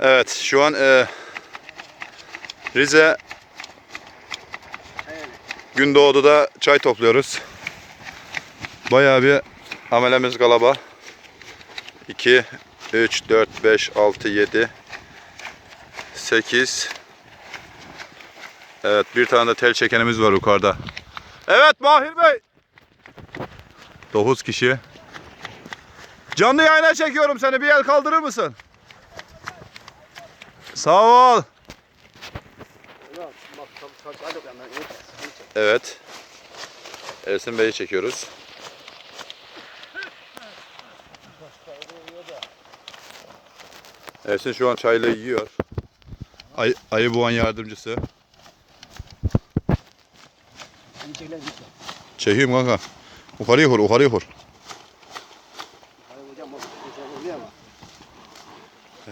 Evet şu an e, Rize. Gündoğdu'da çay topluyoruz. Bayağı bir amelemiz galaba. 2, 3, 4, 5, 6, 7, 8. Evet bir tane de tel çekenimiz var yukarıda. Evet Mahir Bey. 9 kişi. Canlı yayına çekiyorum seni. Bir el kaldırır mısın? Sağ ol. Evet. Ersin Bey'i çekiyoruz. Ersin şu an çayla yiyor. Ay, ayı boğan yardımcısı. Çekiyorum kanka. Yukarıya kur, yukarıya kur.